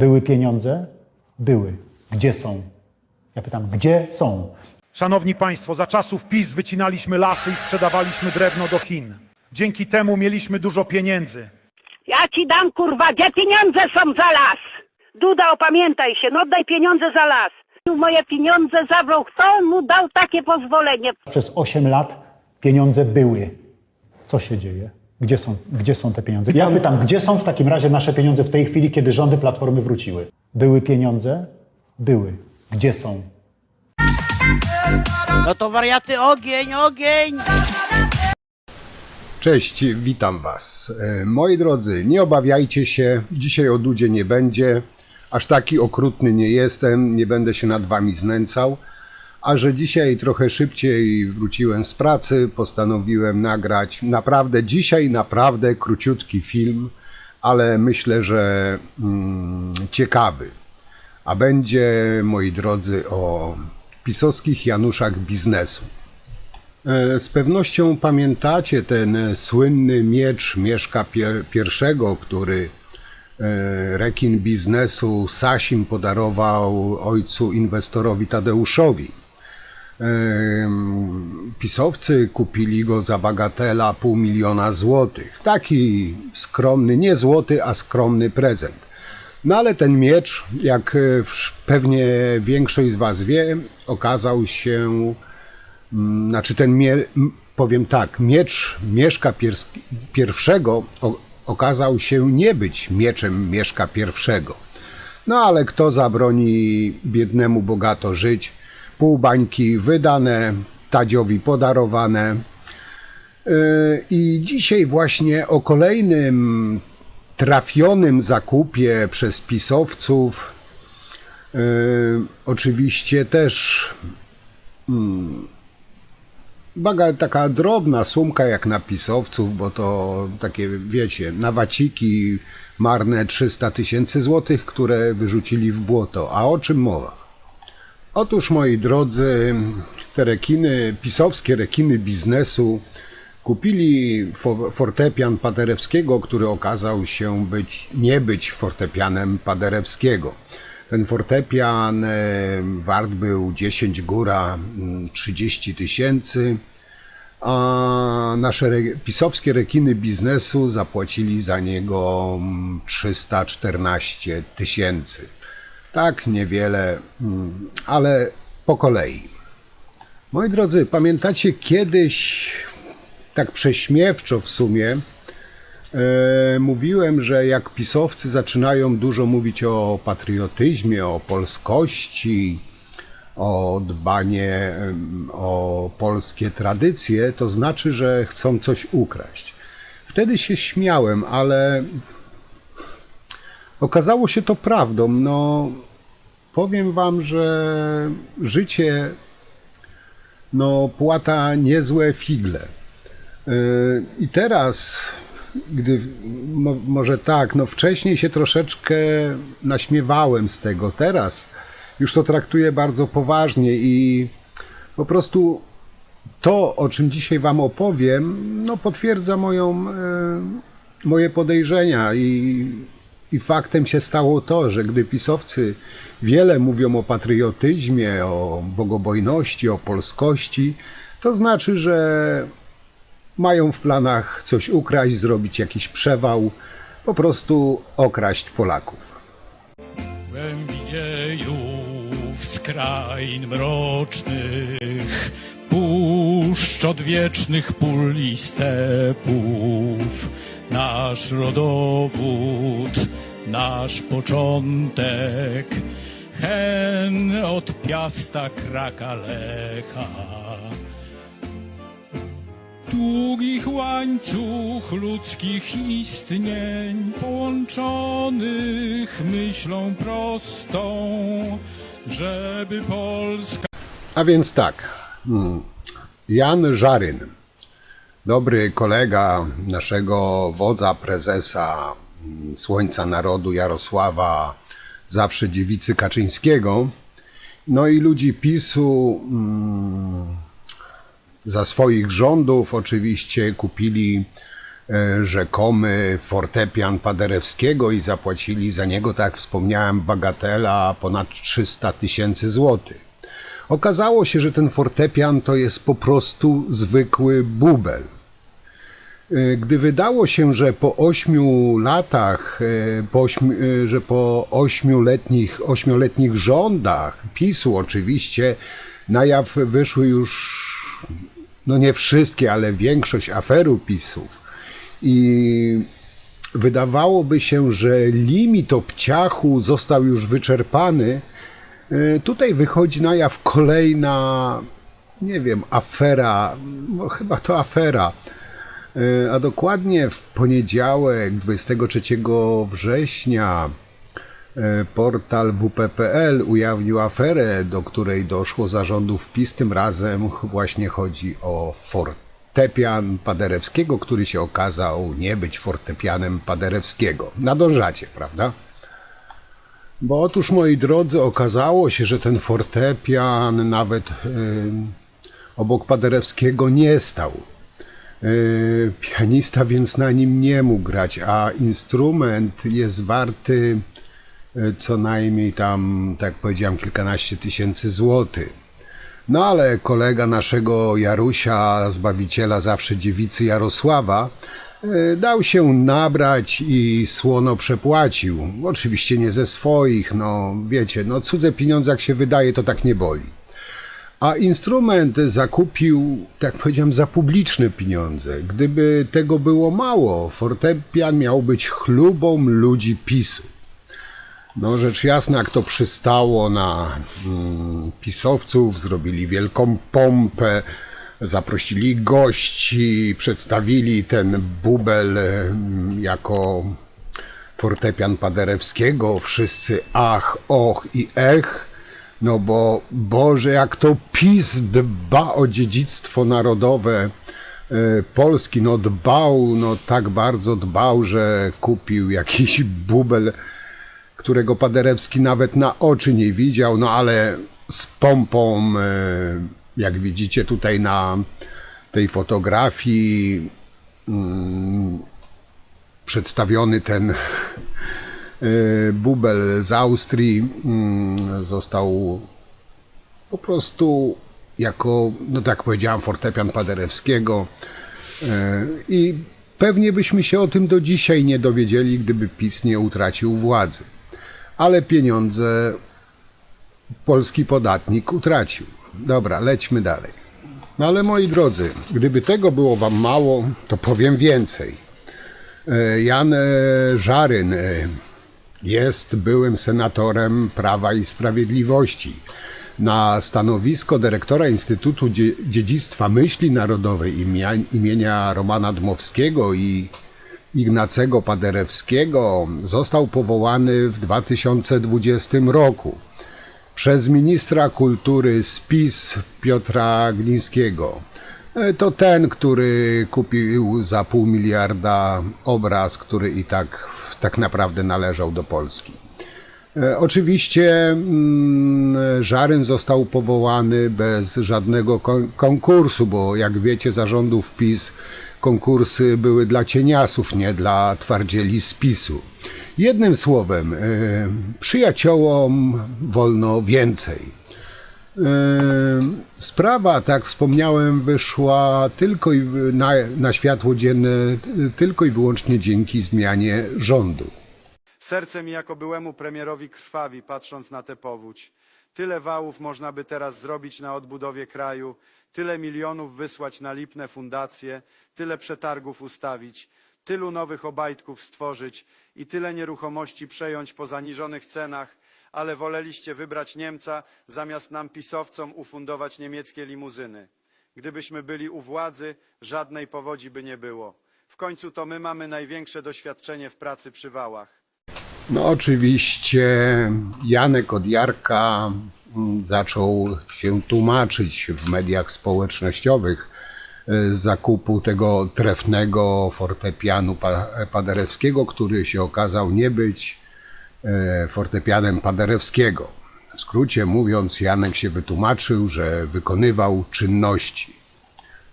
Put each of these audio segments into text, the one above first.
Były pieniądze? Były. Gdzie są? Ja pytam, gdzie są? Szanowni Państwo, za czasów PiS wycinaliśmy lasy i sprzedawaliśmy drewno do Chin. Dzięki temu mieliśmy dużo pieniędzy. Ja ci dam kurwa, gdzie pieniądze są za las? Duda, opamiętaj się, no oddaj pieniądze za las. Moje pieniądze zabrał kto mu dał takie pozwolenie? Przez 8 lat pieniądze były. Co się dzieje? Gdzie są, gdzie są te pieniądze? Ja pytam, gdzie są w takim razie nasze pieniądze w tej chwili, kiedy rządy Platformy wróciły? Były pieniądze? Były. Gdzie są? No to wariaty, ogień, ogień! Cześć, witam Was. E, Moi drodzy, nie obawiajcie się, dzisiaj o Dudzie nie będzie. Aż taki okrutny nie jestem, nie będę się nad Wami znęcał. A że dzisiaj trochę szybciej wróciłem z pracy, postanowiłem nagrać naprawdę dzisiaj naprawdę króciutki film, ale myślę, że mm, ciekawy. A będzie, moi drodzy, o pisowskich Januszach biznesu. E, Z pewnością pamiętacie ten słynny miecz Mieszka I, który e, rekin biznesu Sasin podarował ojcu inwestorowi Tadeuszowi. Pisowcy kupili go za bagatela pół miliona złotych. Taki skromny, nie złoty, a skromny prezent. No ale ten miecz, jak e, pewnie większość z Was wie, okazał się Mm, Znaczy ten, mie, powiem tak, miecz Mieszka Piers- I o, okazał się nie być mieczem Mieszka I. No ale kto zabroni biednemu bogato żyć? Pół bańki wydane, Tadziowi podarowane. Yy, I dzisiaj właśnie o kolejnym trafionym zakupie przez pisowców, yy, oczywiście też Baga, taka drobna sumka jak na pisowców, bo to takie, wiecie, nawaciki marne 300 tysięcy złotych, które wyrzucili w błoto. A o czym mowa? Otóż, moi drodzy, te rekiny, pisowskie rekiny biznesu kupili fo- fortepian Paderewskiego, który okazał się być, nie być fortepianem Paderewskiego. Ten fortepian e, wart był 10 góra mm, 30 tysięcy, a nasze pisowskie rekiny biznesu zapłacili za niego mm, 314 tysięcy. Tak, niewiele, mm, ale po kolei. Moi drodzy, pamiętacie kiedyś, tak prześmiewczo w sumie, e, mówiłem, że jak pisowcy zaczynają dużo mówić o patriotyzmie, o polskości, o dbanie o polskie tradycje, to znaczy, że chcą coś ukraść. Wtedy się śmiałem, ale okazało się to prawdą. No, powiem wam, że życie no, płata niezłe figle. Yy, I teraz, gdy mo, może tak, no wcześniej się troszeczkę naśmiewałem z tego, teraz już to traktuję bardzo poważnie i po prostu to, o czym dzisiaj Wam opowiem, no potwierdza moją, e, moje podejrzenia i, i faktem się stało to, że gdy pisowcy wiele mówią o patriotyzmie, o bogobojności, o polskości, to znaczy, że mają w planach coś ukraść, zrobić jakiś przewał, po prostu okraść Polaków. głębi dziejów z krain mrocznych, puszcz odwiecznych pól i stepów, nasz rodowód, nasz początek, hen od piasta kraka lecha. Długich łańcuch ludzkich istnień, połączonych myślą prostą, żeby Polska A więc tak, hmm, Jan Żaryn, dobry kolega naszego wodza, prezesa Słońca Narodu Jarosława, zawsze dziewicy Kaczyńskiego, no i ludzi PiSu mm, za swoich rządów oczywiście kupili e, rzekomy fortepian Paderewskiego i zapłacili za niego, tak jak wspomniałem, bagatela ponad 300 tysięcy złotych. Okazało się, że ten fortepian to jest po prostu zwykły bubel. E, Gdy wydało się, że po ośmiu latach, e, po ośmiu, e, że po ośmioletnich, ośmioletnich rządach PiSu oczywiście na jaw wyszły już, no nie wszystkie, ale większość aferu PiSów. I wydawałoby się, że limit obciachu został już wyczerpany. Tutaj wychodzi na jaw kolejna, nie wiem, afera, no chyba to afera. E, A dokładnie w poniedziałek, 23 września, e, portal WP.pl ujawnił aferę, do której doszło zarządów PiS. Tym razem właśnie chodzi o fortepian Paderewskiego, który się okazał nie być fortepianem Paderewskiego. Nadążacie, prawda? Bo otóż, moi drodzy, okazało się, że ten fortepian nawet e, obok Paderewskiego nie stał. E, Pianista więc na nim nie mógł grać, a instrument jest warty e, co najmniej tam, tak powiedziałem, kilkanaście tysięcy złotych. No ale kolega naszego Jarusia, zbawiciela zawsze dziewicy Jarosława, e, dał się nabrać i słono przepłacił. Oczywiście nie ze swoich, no wiecie, no cudze pieniądze jak się wydaje, to tak nie boli. A instrument zakupił, tak powiedziałem, za publiczne pieniądze. Gdyby tego było mało, fortepian miał być chlubą ludzi PiSu. No rzecz jasna, jak to przystało na mm, pisowców, zrobili wielką pompę, zaprosili gości, przedstawili ten bubel mm, jako fortepian Paderewskiego, wszyscy ach, och i ech, no bo Boże, jak to PiS dba o dziedzictwo narodowe e, Polski, no dbał, no tak bardzo dbał, że kupił jakiś bubel, którego Paderewski nawet na oczy nie widział, no ale z pompą, e, jak widzicie tutaj na tej fotografii, mm, przedstawiony ten bubel z Austrii mm, został po prostu jako, no tak powiedziałem, fortepian Paderewskiego E, i pewnie byśmy się o tym do dzisiaj nie dowiedzieli, gdyby PiS nie utracił władzy. Ale pieniądze polski podatnik utracił. Dobra, lećmy dalej. No ale moi drodzy, gdyby tego było wam mało, to powiem więcej. E, Jan Żaryn jest byłym senatorem Prawa i Sprawiedliwości. Na stanowisko dyrektora Instytutu Dzie- Dziedzictwa Myśli Narodowej imienia Romana Dmowskiego i Ignacego Paderewskiego został powołany w 2020 roku przez ministra kultury z PiS Piotra Glińskiego. E, To ten, który kupił za pół miliarda obraz, który i tak tak naprawdę należał do Polski. E, Oczywiście mm, Żaryn został powołany bez żadnego kon- konkursu, bo jak wiecie, zarządów PiS konkursy były dla cieniasów, nie dla twardzieli z PiSu. Jednym słowem, e, przyjaciołom wolno więcej. E, Sprawa, tak wspomniałem, wyszła tylko na, na światło dzienne e, tylko i wyłącznie dzięki zmianie rządu. Serce mi jako byłemu premierowi krwawi, patrząc na tę powódź. Tyle wałów można by teraz zrobić na odbudowie kraju, tyle milionów wysłać na lipne fundacje, tyle przetargów ustawić, tylu nowych obajtków stworzyć i tyle nieruchomości przejąć po zaniżonych cenach, ale woleliście wybrać Niemca, zamiast nam pisowcom ufundować niemieckie limuzyny. Gdybyśmy byli u władzy, żadnej powodzi by nie było. W końcu to my mamy największe doświadczenie w pracy przy wałach. No oczywiście Janek od Jarka mm, zaczął się tłumaczyć w mediach społecznościowych e, z zakupu tego trefnego fortepianu pa- Paderewskiego, który się okazał nie być fortepianem Paderewskiego. W skrócie mówiąc, Janek się wytłumaczył, że wykonywał czynności.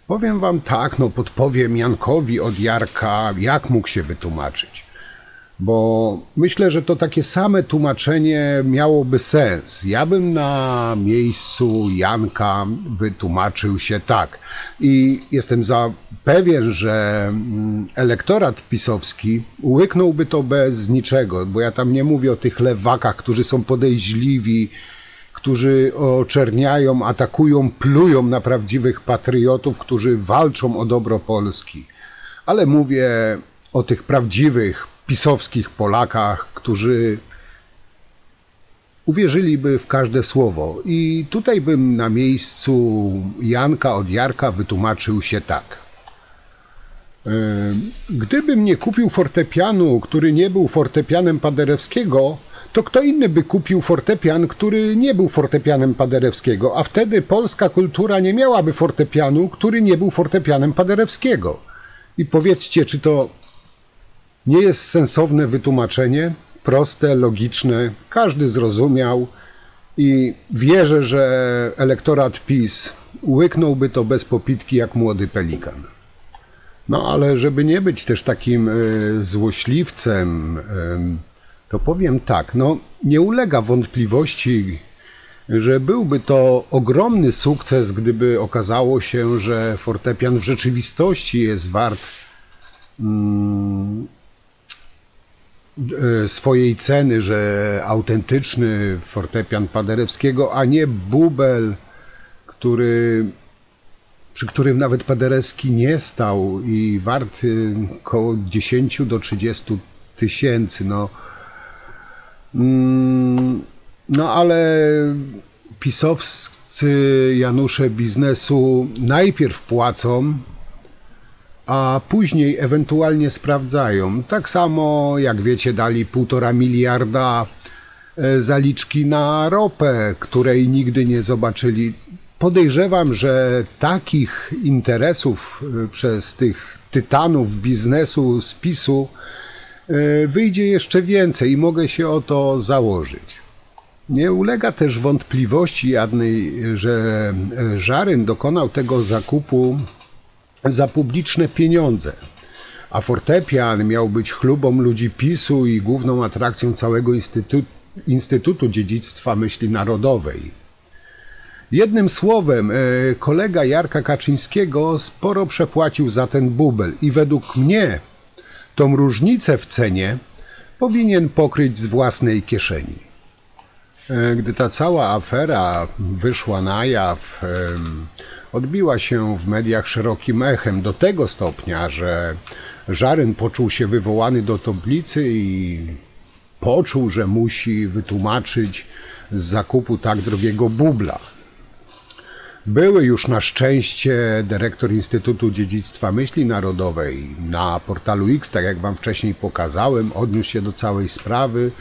Powiem wam tak, no podpowiem Jankowi od Jarka, jak mógł się wytłumaczyć. Bo myślę, że to takie same tłumaczenie miałoby sens. Ja bym na miejscu Janka wytłumaczył się tak. I jestem za pewien, że mm, elektorat pisowski łyknąłby to bez niczego, bo ja tam nie mówię o tych lewakach, którzy są podejrzliwi, którzy oczerniają, atakują, plują na prawdziwych patriotów, którzy walczą o dobro Polski. Ale mówię o tych prawdziwych pisowskich Polakach, którzy uwierzyliby w każde słowo. I tutaj bym na miejscu Janka od Jarka wytłumaczył się tak. E, Gdybym nie kupił fortepianu, który nie był fortepianem Paderewskiego, to kto inny by kupił fortepian, który nie był fortepianem Paderewskiego, a wtedy polska kultura nie miałaby fortepianu, który nie był fortepianem Paderewskiego. I powiedzcie, czy to nie jest sensowne wytłumaczenie? Proste, logiczne, każdy zrozumiał i wierzę, że elektorat PiS łyknąłby to bez popitki jak młody pelikan. No ale żeby nie być też takim y, złośliwcem, y, to powiem tak, no nie ulega wątpliwości, że byłby to ogromny sukces, gdyby okazało się, że fortepian w rzeczywistości jest wart mm, e, swojej ceny, że autentyczny fortepian Paderewskiego, a nie bubel, który przy którym nawet Paderewski nie stał i wart y, około 10 do 30 tysięcy. No, Mm, no ale pisowscy Janusze biznesu najpierw płacą, a później ewentualnie sprawdzają. Tak samo, jak wiecie, dali półtora miliarda e, zaliczki na ropę, której nigdy nie zobaczyli. Podejrzewam, że takich interesów e, przez tych tytanów biznesu z PiSu e, wyjdzie jeszcze więcej i mogę się o to założyć. Nie ulega też wątpliwości żadnej, że Żaryn dokonał tego zakupu za publiczne pieniądze, a fortepian miał być chlubą ludzi PiSu i główną atrakcją całego Instytu- Instytutu Dziedzictwa Myśli Narodowej. Jednym słowem, e, kolega Jarka Kaczyńskiego sporo przepłacił za ten bubel i według mnie tą różnicę w cenie powinien pokryć z własnej kieszeni. E, Gdy ta cała afera wyszła na jaw, odbiła się w mediach szerokim echem do tego stopnia, że Żaryn poczuł się wywołany do tablicy i poczuł, że musi wytłumaczyć z zakupu tak drogiego bubla. Były już na szczęście dyrektor Instytutu Dziedzictwa Myśli Narodowej na portalu X, tak jak Wam wcześniej pokazałem, odniósł się do całej sprawy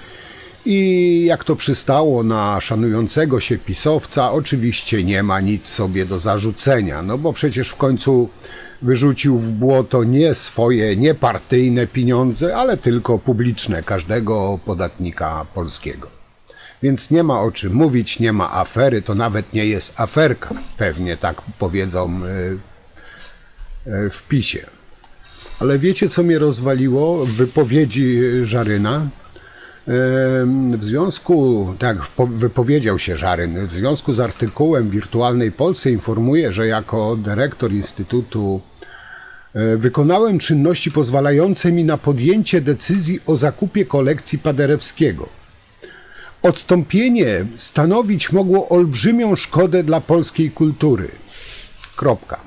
i jak to przystało na szanującego się pisowca, oczywiście nie ma nic sobie do zarzucenia, no bo przecież w końcu wyrzucił w błoto nie swoje niepartyjne pieniądze, ale tylko publiczne każdego podatnika polskiego. Więc nie ma o czym mówić, nie ma afery, to nawet nie jest aferka, pewnie tak powiedzą y, y, w PiSie. Ale wiecie, co mnie rozwaliło w wypowiedzi Żaryna? W związku, tak po- wypowiedział się Żaryn, w związku z artykułem Wirtualnej Polsce informuję, że jako dyrektor Instytutu e, wykonałem czynności pozwalające mi na podjęcie decyzji o zakupie kolekcji Paderewskiego. Odstąpienie stanowić mogło olbrzymią szkodę dla polskiej kultury. Kropka.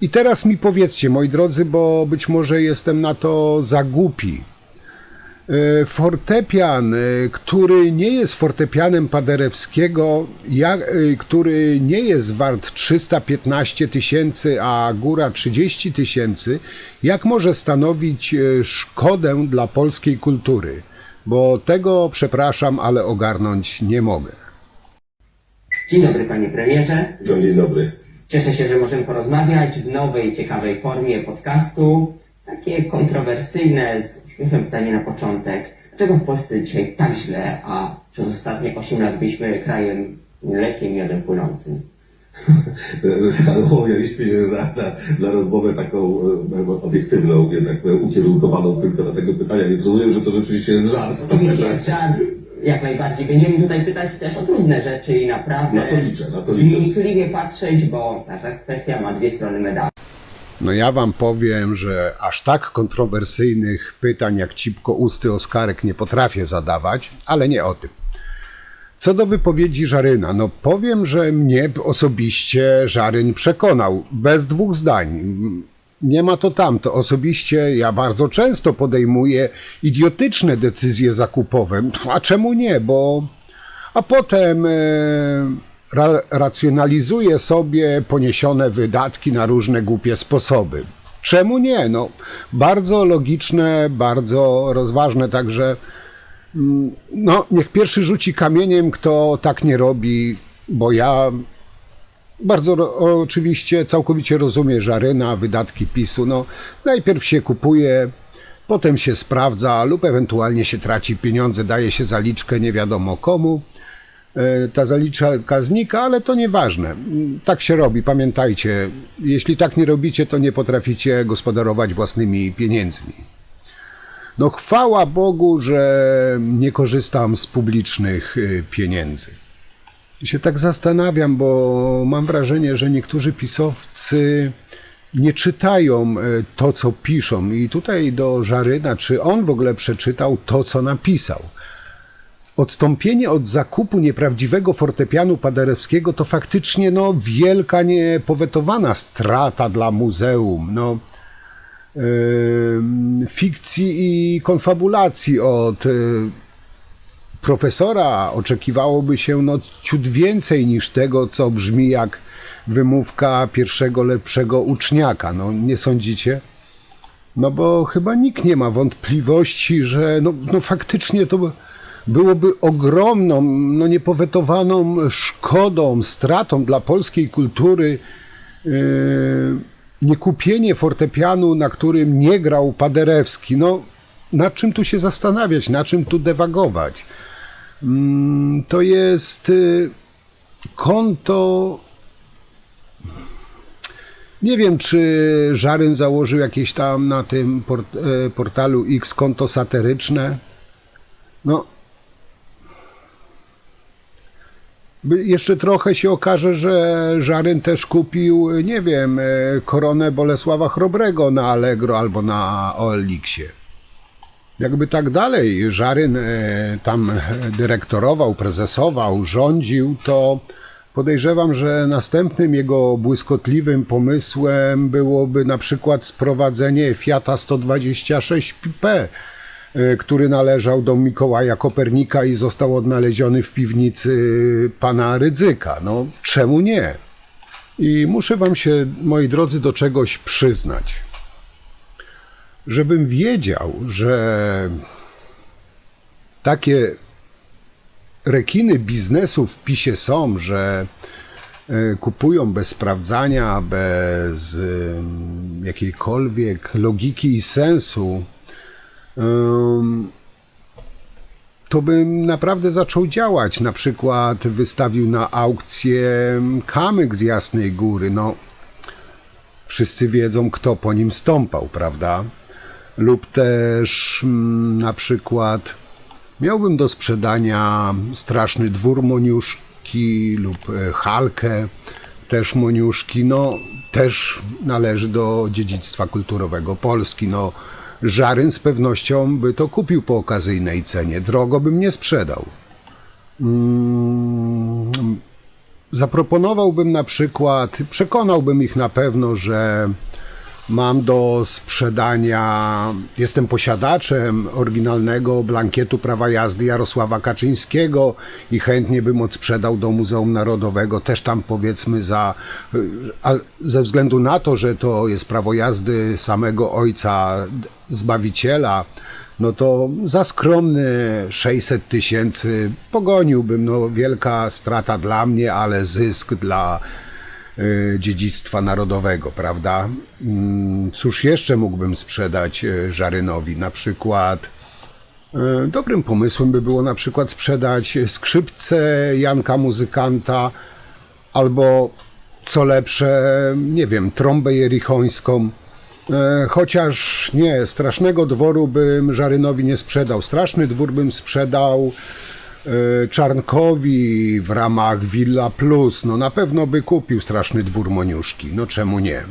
I teraz mi powiedzcie, moi drodzy, bo być może jestem na to za głupi. E, Fortepian, e, który nie jest fortepianem Paderewskiego, e, który nie jest wart 315 tysięcy, a góra 30 tysięcy, jak może stanowić szkodę dla polskiej kultury? Bo tego, przepraszam, ale ogarnąć nie mogę. Dzień dobry panie premierze. Dzień dobry. Cieszę się, że możemy porozmawiać w nowej, ciekawej formie podcastu. Takie kontrowersyjne, z uśmiechem pytanie na początek. Dlaczego w Polsce dzisiaj tak źle, a przez ostatnie 8 lat byliśmy krajem mlekiem i miodem płynącym? Ale umawialiśmy się że na, na rozmowę taką e, obiektywną, jednak e, ukierunkowaną tylko na tego pytania, więc rozumiem, że to rzeczywiście jest żart. Oczywiście, żart, jak najbardziej. Będziemy tutaj pytać też o trudne rzeczy i naprawdę... Na to liczę, na to liczę. Patrzeć, bo nasza kwestia ma dwie strony medalu. No ja wam powiem, że aż tak kontrowersyjnych pytań jak cipko usty Oskarek nie potrafię zadawać, ale nie o tym. Co do wypowiedzi Żaryna, no powiem, że mnie osobiście Żaryn przekonał, bez dwóch zdań. Nie ma to tamto. Osobiście ja bardzo często podejmuję idiotyczne decyzje zakupowe. A czemu nie? Bo a potem e, ra, racjonalizuję sobie poniesione wydatki na różne głupie sposoby. Czemu nie? No, bardzo logiczne, bardzo rozważne, także mm, no, niech pierwszy rzuci kamieniem, kto tak nie robi, bo ja bardzo oczywiście całkowicie rozumiem Żaryna, wydatki PiSu. No, najpierw się kupuje, potem się sprawdza lub ewentualnie się traci pieniądze, daje się zaliczkę nie wiadomo komu. E, Ta zaliczka znika, ale to nieważne. Tak się robi, pamiętajcie. Jeśli tak nie robicie, to nie potraficie gospodarować własnymi pieniędzmi. No chwała Bogu, że nie korzystam z publicznych y, pieniędzy. I się tak zastanawiam, bo mam wrażenie, że niektórzy pisowcy nie czytają e, to, co piszą. I tutaj do Żaryna, czy on w ogóle przeczytał to, co napisał. Odstąpienie od zakupu nieprawdziwego fortepianu paderewskiego to faktycznie no, wielka, niepowetowana strata dla muzeum. No, em, fikcji i konfabulacji od e, profesora oczekiwałoby się no ciut więcej niż tego, co brzmi jak wymówka pierwszego lepszego uczniaka. No nie sądzicie? No bo chyba nikt nie ma wątpliwości, że no, no faktycznie to byłoby ogromną, no niepowetowaną szkodą, stratą dla polskiej kultury yy, niekupienie fortepianu, na którym nie grał Paderewski. No nad czym tu się zastanawiać, na czym tu dewagować? Mm, To jest y, konto. Nie wiem, czy Żaryn założył jakieś tam na tym e, portalu X konto satyryczne. No. By- Jeszcze trochę się okaże, że Żaryn też kupił, nie wiem, e, koronę Bolesława Chrobrego na Allegro albo na OLX-ie. Jakby tak dalej Żaryn e, tam dyrektorował, prezesował, rządził, to podejrzewam, że następnym jego błyskotliwym pomysłem byłoby na przykład sprowadzenie Fiata 126P, e, który należał do Mikołaja Kopernika i został odnaleziony w piwnicy pana Rydzyka. No, czemu nie? I muszę wam się, moi drodzy, do czegoś przyznać żebym wiedział, że takie rekiny biznesu w PiSie są, że e, kupują bez sprawdzania, bez jakiejkolwiek logiki i sensu, to bym naprawdę zaczął działać. Na przykład wystawił na aukcję kamyk z Jasnej Góry. No, wszyscy wiedzą, kto po nim stąpał, prawda? Lub też mm, na przykład miałbym do sprzedania straszny dwór Moniuszki lub e, Halkę, też Moniuszki, no też należy do dziedzictwa kulturowego Polski. No, Żaryn z pewnością by to kupił po okazyjnej cenie, drogo bym nie sprzedał. Mm, zaproponowałbym na przykład, przekonałbym ich na pewno, że mam do sprzedania, jestem posiadaczem oryginalnego blankietu prawa jazdy Jarosława Kaczyńskiego i chętnie bym odsprzedał do Muzeum Narodowego, też tam powiedzmy za, ze względu na to, że to jest prawo jazdy samego ojca Zbawiciela, no to za skromne 600 tysięcy pogoniłbym. No, wielka strata dla mnie, ale zysk dla y, dziedzictwa narodowego, prawda? Mm, Cóż jeszcze mógłbym sprzedać y, Żarynowi? Na przykład y, dobrym pomysłem by było na przykład sprzedać skrzypce Janka Muzykanta albo co lepsze, nie wiem, trąbę jerichońską. E, Chociaż nie, strasznego dworu bym Żarynowi nie sprzedał. Straszny dwór bym sprzedał e, Czarnkowi w ramach Villa Plus. No na pewno by kupił straszny dwór Moniuszki. No czemu nie?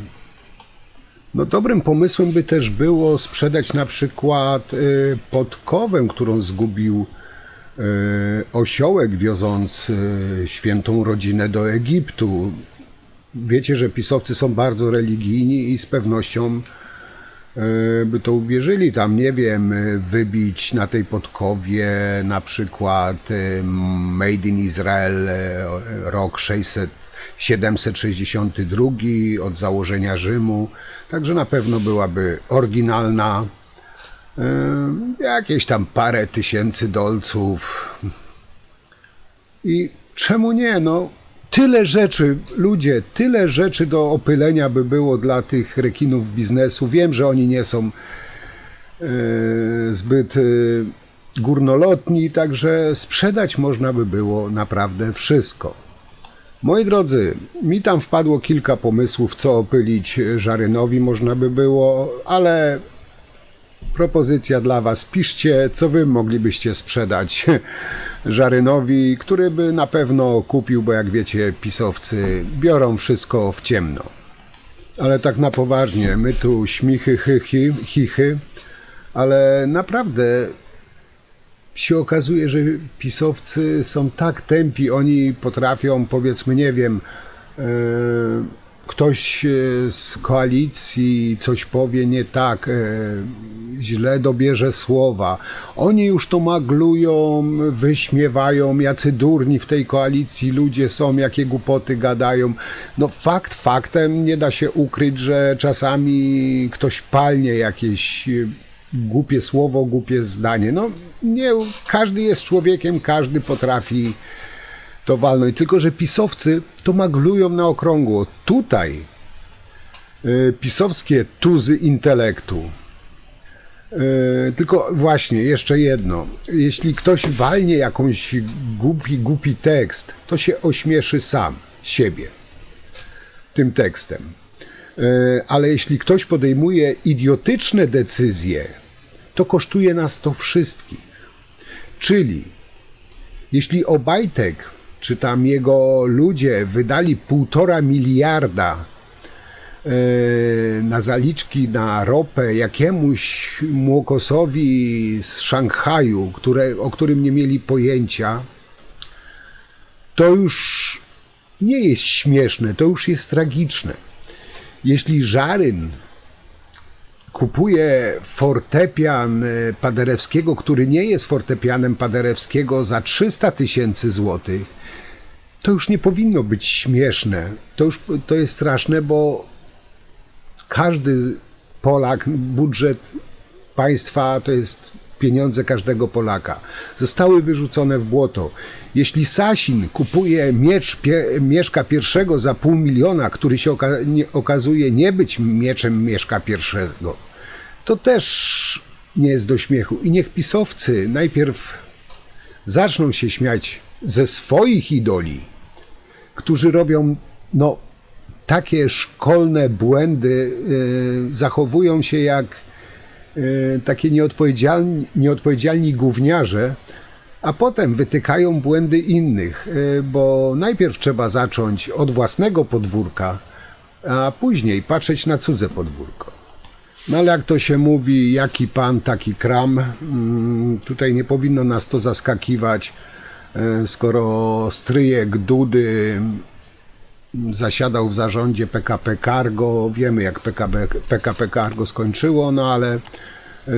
No dobrym pomysłem by też było sprzedać na przykład y, podkowę, którą zgubił osiołek wioząc świętą rodzinę do Egiptu. Wiecie, że pisowcy są bardzo religijni i z pewnością y, by to uwierzyli. Tam, nie wiem, y, wybić na tej podkowie na przykład y, Made in Israel rok 600 762 od założenia Rzymu, także na pewno byłaby oryginalna. Jakieś tam parę tysięcy dolców. I czemu nie? No, tyle rzeczy, ludzie, tyle rzeczy do opylenia by było dla tych rekinów biznesu. Wiem, że oni nie są yy, zbyt yy, górnolotni, także sprzedać można by było naprawdę wszystko. Moi drodzy, mi tam wpadło kilka pomysłów, co opylić Żarynowi można by było, ale propozycja dla Was. Piszcie, co Wy moglibyście sprzedać Żarynowi, który by na pewno kupił, bo jak wiecie, pisowcy biorą wszystko w ciemno. Ale tak na poważnie, my tu śmichy, chychy, chichy, ale naprawdę się okazuje, że pisowcy są tak tępi, oni potrafią, powiedzmy, nie wiem, e, ktoś e, z koalicji coś powie nie tak, e, źle dobierze słowa. Oni już to maglują, wyśmiewają, jacy durni w tej koalicji ludzie są, jakie głupoty gadają. No fakt faktem, nie da się ukryć, że czasami ktoś palnie jakieś e, głupie słowo, głupie zdanie. No nie, każdy jest człowiekiem, każdy potrafi to walnąć. Tylko, że pisowcy to maglują na okrągło. Tutaj y, pisowskie tuzy intelektu. Y, tylko właśnie, jeszcze jedno. Jeśli ktoś walnie jakąś głupi, głupi tekst, to się ośmieszy sam, siebie, tym tekstem. Y, Ale jeśli ktoś podejmuje idiotyczne decyzje, to kosztuje nas to wszystkich. Czyli jeśli Obajtek czy tam jego ludzie wydali półtora miliarda e, na zaliczki na ropę jakiemuś młokosowi z Szanghaju, które, o którym nie mieli pojęcia, to już nie jest śmieszne, to już jest tragiczne. Jeśli Żaryn kupuje fortepian e, Paderewskiego, który nie jest fortepianem Paderewskiego za 300 tysięcy złotych, to już nie powinno być śmieszne. To już to jest straszne, bo każdy Polak, budżet państwa to jest pieniądze każdego Polaka. Zostały wyrzucone w błoto. Jeśli Sasin kupuje miecz pie, Mieszka I za pół miliona, który się oka, nie, okazuje nie być mieczem Mieszka I, to też nie jest do śmiechu. I niech pisowcy najpierw zaczną się śmiać ze swoich idoli, którzy robią no, takie szkolne błędy, yy, zachowują się jak yy, takie nieodpowiedzialni, nieodpowiedzialni gówniarze, a potem wytykają błędy innych, yy, bo najpierw trzeba zacząć od własnego podwórka, a później patrzeć na cudze podwórko. No ale jak to się mówi, jaki pan, taki kram, mm, tutaj nie powinno nas to zaskakiwać, e, skoro stryjek Dudy zasiadał w zarządzie PKP Cargo, wiemy jak PKP, PKP Cargo skończyło, no ale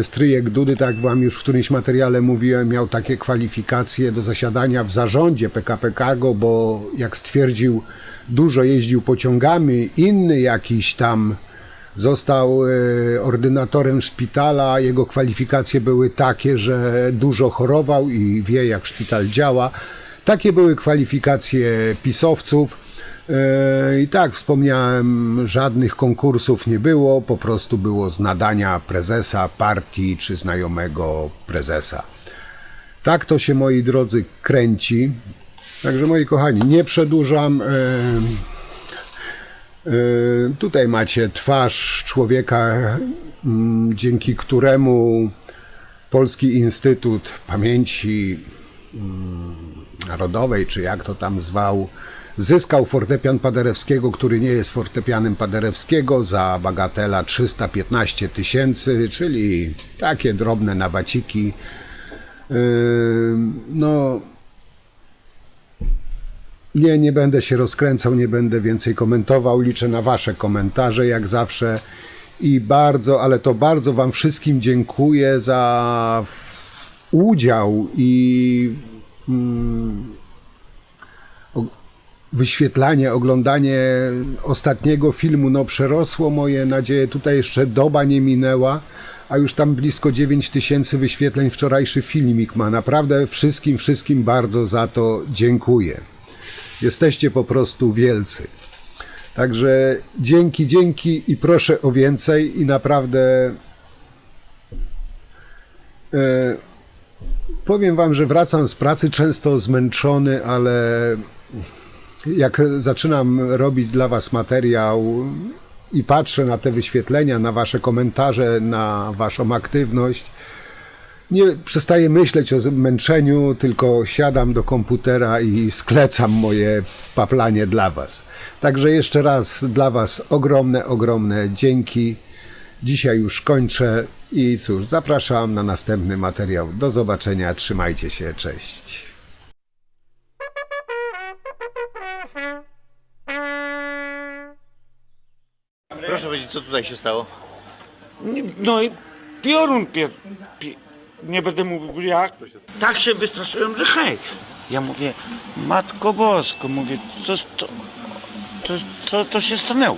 stryjek Dudy, tak wam już w którymś materiale mówiłem, miał takie kwalifikacje do zasiadania w zarządzie PKP Cargo, bo jak stwierdził, dużo jeździł pociągami, inny jakiś tam Został e, ordynatorem szpitala, jego kwalifikacje były takie, że dużo chorował i wie, jak szpital działa. Takie były kwalifikacje pisowców. E, I tak wspomniałem, żadnych konkursów nie było, po prostu było z nadania prezesa partii czy znajomego prezesa. Tak to się, moi drodzy, kręci. Także, moi kochani, nie przedłużam. Y, Tutaj macie twarz człowieka, mm, dzięki któremu Polski Instytut Pamięci mm, Narodowej, czy jak to tam zwał, zyskał fortepian Paderewskiego, który nie jest fortepianem Paderewskiego, za bagatela 315 tysięcy, czyli takie drobne nawaciki. Yy, No, nie, nie będę się rozkręcał, nie będę więcej komentował. Liczę na Wasze komentarze, jak zawsze. I bardzo, ale to bardzo Wam wszystkim dziękuję za udział i mm, wyświetlanie, oglądanie ostatniego filmu. No, przerosło moje nadzieje. Tutaj jeszcze doba nie minęła, a już tam blisko 9 tysięcy wyświetleń wczorajszy filmik ma. Naprawdę wszystkim, wszystkim bardzo za to dziękuję. Jesteście po prostu wielcy. Także dzięki, dzięki i proszę o więcej i naprawdę e, powiem wam, że wracam z pracy często zmęczony, ale jak zaczynam robić dla was materiał i patrzę na te wyświetlenia, na wasze komentarze, na waszą aktywność, nie przestaję myśleć o zmęczeniu, tylko siadam do komputera i sklecam moje paplanie dla Was. Także jeszcze raz dla Was ogromne, ogromne dzięki. Dzisiaj już kończę i cóż, zapraszam na następny materiał. Do zobaczenia, trzymajcie się, cześć. Proszę powiedzieć, co tutaj się stało? No i piorun pier... pi- Nie będę mówił jak. Tak się wystraszyłem, że hej. Ja mówię, Matko Bosko, mówię, co, co, co, co, co się stanęło?